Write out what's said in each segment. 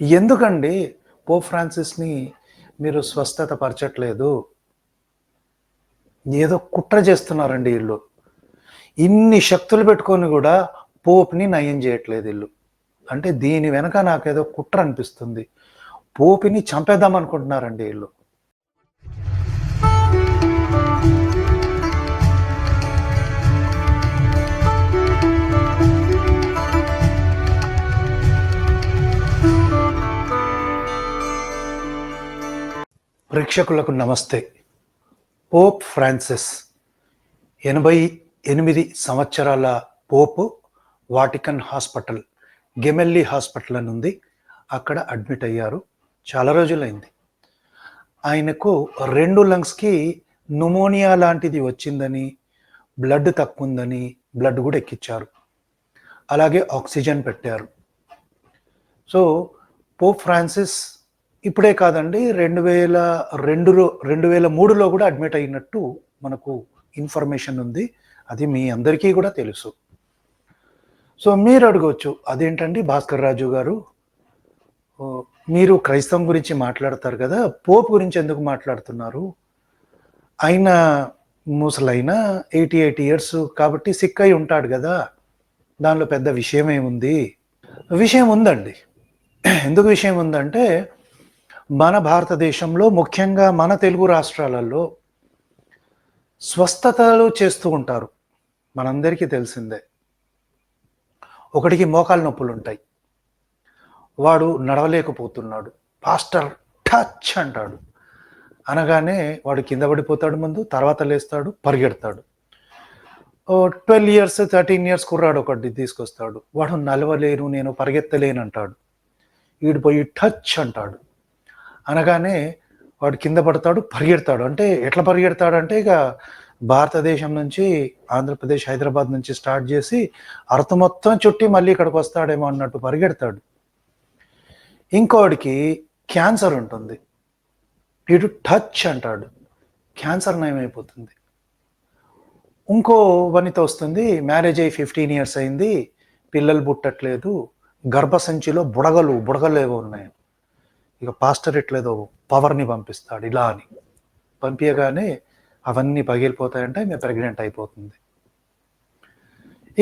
ఎందుకండి పోప్ ఫ్రాన్సిస్ని మీరు స్వస్థత పరచట్లేదు ఏదో కుట్ర చేస్తున్నారండి వీళ్ళు. ఇన్ని శక్తులు పెట్టుకొని కూడా పోప్ని నయం చేయట్లేదు వీళ్ళు. అంటే దీని వెనక నాకేదో కుట్ర అనిపిస్తుంది. పోపిని చంపేద్దాం అనుకుంటున్నారండి వీళ్ళు. ప్రేక్షకులకు నమస్తే. పోప్ ఫ్రాన్సిస్ ఎనభై ఎనిమిది సంవత్సరాల pope Vatican hospital Gemelli hospital అని ఉంది. అక్కడ అడ్మిట్ అయ్యారు. చాలా రోజులైంది. ఆయనకు రెండు లంగ్స్కి న్యూమోనియా లాంటిది వచ్చిందని బ్లడ్ తక్కువ ఉందని బ్లడ్ కూడా ఎక్కించారు అలాగే ఆక్సిజన్ పెట్టారు. సో పోప్ ఫ్రాన్సిస్ ఇప్పుడే కాదండి రెండు వేల రెండులో రెండు వేల మూడులో కూడా అడ్మిట్ అయినట్టు మనకు ఇన్ఫర్మేషన్ ఉంది. అది మీ అందరికీ కూడా తెలుసు. సో మీరు అడగవచ్చు అదేంటండి భాస్కర్ రాజు గారు? మీరు క్రైస్తవం గురించి మాట్లాడతారు కదా పోప్ గురించి ఎందుకు మాట్లాడుతున్నారు? ఆయన ముసలైన ఎయిటీ ఎయిట్ ఇయర్స్ కాబట్టి సిక్ అయి ఉంటాడు కదా దానిలో పెద్ద విషయం ఏముంది? విషయం ఉందండి. ఎందుకు విషయం ఉందంటే మన భారతదేశంలో ముఖ్యంగా మన తెలుగు రాష్ట్రాలలో స్వస్థతలు చేస్తూ ఉంటారు. మనందరికీ తెలిసిందే. ఒకటికి మోకాలు నొప్పులు ఉంటాయి వాడు నడవలేకపోతున్నాడు. పాస్టర్ టచ్ అంటాడు. అనగానే వాడు కింద పడిపోతాడు ముందు తర్వాత లేస్తాడు పరిగెడతాడు. ట్వెల్వ్ ఇయర్స్ థర్టీన్ ఇయర్స్ కుర్రాడు ఒకటి తీసుకొస్తాడు. వాడు నలవలేను నేను పరిగెత్తలేను అంటాడు వీడిపోయి టచ్ అంటాడు. అనగానే వాడు కింద పడతాడు పరిగెడతాడు. అంటే ఎట్లా పరిగెడతాడు అంటే ఇక భారతదేశం నుంచి ఆంధ్రప్రదేశ్ హైదరాబాద్ నుంచి స్టార్ట్ చేసి అర్థం మొత్తం చుట్టి మళ్ళీ ఇక్కడికి వస్తాడేమో అన్నట్టు పరిగెడతాడు. ఇంకోడికి క్యాన్సర్ ఉంటుంది. ఇటు టచ్ అంటాడు. క్యాన్సర్ నయమైపోతుంది. ఇంకో వనిత వస్తుంది. మ్యారేజ్ అయ్యి ఫిఫ్టీన్ ఇయర్స్ అయింది. పిల్లలు పుట్టట్లేదు. గర్భసంచిలో బుడగలు బుడగలు ఏవో ఉన్నాయి. ఇక పాస్టర్ ఎట్లేదో పవర్ని పంపిస్తాడు ఇలా అని. పంపించగానే అవన్నీ పగిలిపోతాయంటే మేము ప్రెగ్నెంట్ అయిపోతుంది.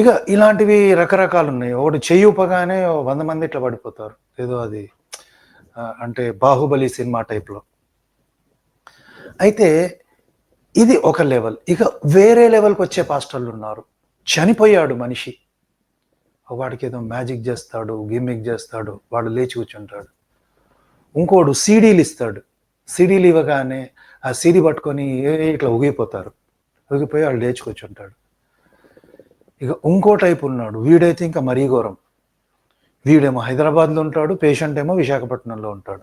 ఇక ఇలాంటివి రకరకాలు ఉన్నాయి ఒకటి చెయ్యి ఉపగానే వంద మంది ఇట్లా పడిపోతారు. ఏదో అది అంటే బాహుబలి సినిమా టైప్లో. అయితే ఇది ఒక లెవెల్. ఇక వేరే లెవెల్కి వచ్చే పాస్టర్లు ఉన్నారు. చనిపోయాడు మనిషి. వాడికి ఏదో మ్యాజిక్ చేస్తాడు గిమ్మిక్ చేస్తాడు వాడు లేచి కూర్చుంటాడు. ఇంకోడు సీడీలు ఇస్తాడు. సీడీలు ఇవ్వగానే ఆ సీడీ పట్టుకొని ఏ ఇట్లా ఊగిపోతారు. ఊగిపోయి వాళ్ళు లేచుకొచ్చి ఉంటాడు. ఇక ఇంకో టైప్ ఉన్నాడు. వీడైతే ఇంకా మరీ ఘోరం. వీడేమో హైదరాబాద్లో ఉంటాడు పేషెంట్ ఏమో విశాఖపట్నంలో ఉంటాడు.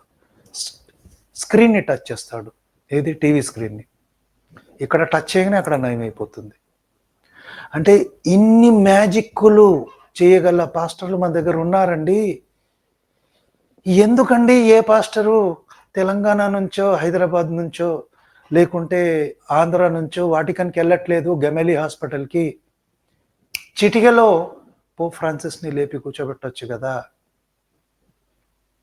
స్క్రీన్ని టచ్ చేస్తాడు. ఏది? టీవీ స్క్రీన్ని. ఇక్కడ టచ్ చేయగానే అక్కడ నయమైపోతుంది. అంటే ఇన్ని మ్యాజిక్లు చేయగల పాస్టర్లు మన దగ్గర ఉన్నారండి. ఎందుకండి ఏ పాస్టరు తెలంగాణ నుంచో హైదరాబాద్ నుంచో లేకుంటే ఆంధ్ర నుంచో వాటికన్కి వెళ్ళట్లేదు గెమెలి హాస్పిటల్కి? చిటికలో పోప్ ఫ్రాన్సిస్ని లేపి కూర్చోబెట్టవచ్చు కదా.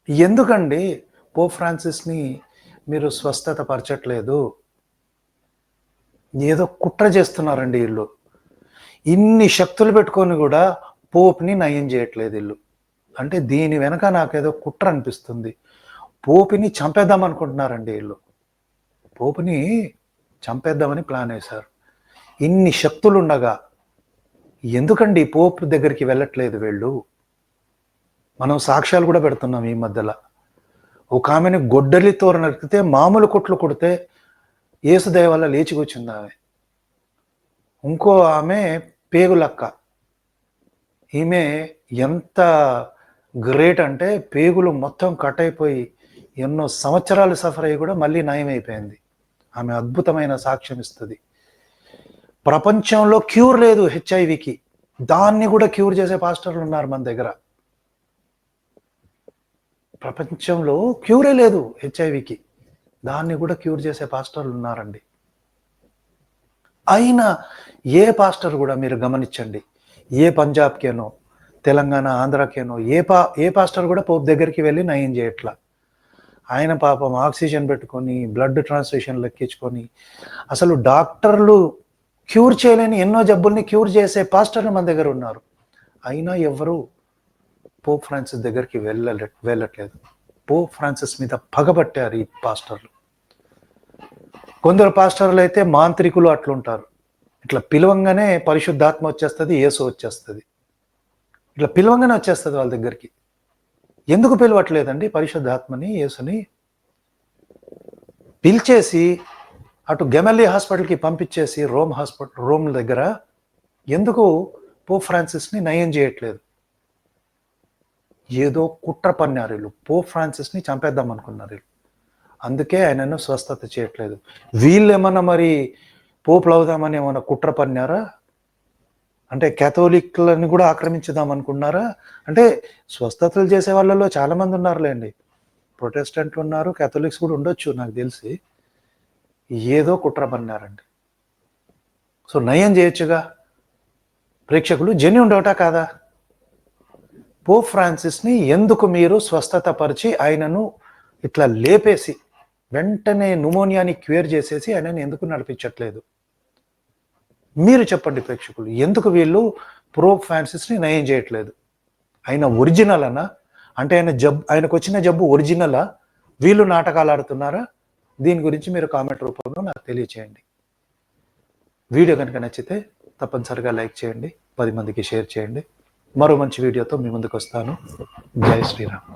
ఎందుకండి పోప్ ఫ్రాన్సిస్ని మీరు స్వస్థత పరచట్లేదు? ఏదో కుట్ర చేస్తున్నారండి వీళ్ళు. ఇన్ని శక్తులు పెట్టుకొని కూడా పోప్ని నయం చేయట్లేదు వీళ్ళు. అంటే దీని వెనక నాకేదో కుట్ర అనిపిస్తుంది. పోపుని చంపేద్దాం అనుకుంటున్నారండి వీళ్ళు. పోపుని చంపేద్దామని ప్లాన్ వేశారు. ఇన్ని శక్తులు ఉండగా ఎందుకండి పోపు దగ్గరికి వెళ్ళట్లేదు వీళ్ళు? మనం సాక్ష్యాలు కూడా పెడుతున్నాం ఈ మధ్యలో. ఒక ఆమెను గొడ్డలితో నరికితే మామూలు కొట్లు కొడితే ఏసుదయ వల్ల లేచి కూర్చుంది ఆమె. ఇంకో ఆమె పేగులక్క. ఈమె ఎంత గ్రేట్ అంటే పేగులు మొత్తం కట్ అయిపోయి ఎన్నో సంవత్సరాలు సఫర్ అయ్యి కూడా మళ్ళీ నయమైపోయింది. ఆమె అద్భుతమైన సాక్ష్యం ఇస్తుంది. ప్రపంచంలో క్యూర్ లేదు హెచ్ఐవికి. దాన్ని కూడా క్యూర్ చేసే పాస్టర్లు ఉన్నారు మన దగ్గర. ప్రపంచంలో క్యూరే లేదు హెచ్ఐవికి. దాన్ని కూడా క్యూర్ చేసే పాస్టర్లు ఉన్నారండి. అయినా ఏ పాస్టర్ కూడా మీరు గమనించండి. ఏ పంజాబ్కేనో తెలంగాణ ఆంధ్రాకేనో ఏ పా ఏ పాస్టర్ కూడా పోప్ దగ్గరికి వెళ్ళి నయం చేయట్లా. ఆయన పాపం ఆక్సిజన్ పెట్టుకొని బ్లడ్ ట్రాన్స్ఫ్యూషన్ లెక్కించుకొని అసలు డాక్టర్లు క్యూర్ చేయలేని ఎన్నో జబ్బుల్ని క్యూర్ చేసే పాస్టర్లు మన దగ్గర ఉన్నారు. అయినా ఎవరు పోప్ ఫ్రాన్సిస్ దగ్గరికి వెళ్ళలే వెళ్ళట్లేదు. పోప్ ఫ్రాన్సిస్ మీద పగబట్టారు ఈ పాస్టర్లు. కొందరు పాస్టర్లు అయితే మాంత్రికులు అట్లుంటారు. ఇట్లా పిలవంగానే పరిశుద్ధాత్మ వచ్చేస్తుంది ఏసు వచ్చేస్తుంది. ఇట్లా పిలవంగానే వచ్చేస్తుంది వాళ్ళ దగ్గరికి. ఎందుకు పిలవట్లేదండి? పరిశుద్ధాత్మని యేసుని పిలిచేసి అటు గెమెల్లి హాస్పిటల్కి పంపించేసి రోమ్ హాస్పిటల్ రోమ్ దగ్గర ఎందుకు పోప్ ఫ్రాన్సిస్ని నయం చేయట్లేదు? ఏదో కుట్ర పన్నారు వీళ్ళు. పోప్ ఫ్రాన్సిస్ని చంపేద్దాం అనుకున్నారు వీళ్ళు. అందుకే ఆయనను స్వస్థత చేయట్లేదు. వీళ్ళు ఏమన్నా మరి పోపులు అవుదామని ఏమైనా కుట్ర పన్నారా? అంటే కేథోలిక్లను కూడా ఆక్రమించుదాం అనుకున్నారా? అంటే స్వస్థతలు చేసే వాళ్ళలో చాలామంది ఉన్నారులేండి. ప్రొటెస్టెంట్లు ఉన్నారు కేథోలిక్స్ కూడా ఉండొచ్చు నాకు తెలిసి. ఏదో కుట్ర పన్నారండి. సో నయం చేయొచ్చుగా. ప్రేక్షకులు జెన్యున్ ఉండవటా కాదా? పో ఫ్రాన్సిస్ని ఎందుకు మీరు స్వస్థత పరిచి ఆయనను ఇట్లా లేపేసి వెంటనే న్యూమోనియాని క్యూర్ చేసేసి ఆయనను ఎందుకు నడిపించట్లేదు? మీరు చెప్పండి ప్రేక్షకులు ఎందుకు వీళ్ళు ప్రో ఫ్రాన్సిస్ని నయం చేయట్లేదు? ఆయన ఒరిజినల్ అనా అంటే ఆయన జబ్ ఆయనకు వచ్చిన జబ్బు ఒరిజినలా? వీళ్ళు నాటకాలు ఆడుతున్నారా? దీని గురించి మీరు కామెంట్ రూపంలో నాకు తెలియచేయండి. వీడియో కనుక నచ్చితే తప్పనిసరిగా లైక్ చేయండి పది మందికి షేర్ చేయండి. మరో మంచి వీడియోతో మీ ముందుకు వస్తాను. జై శ్రీరామ్.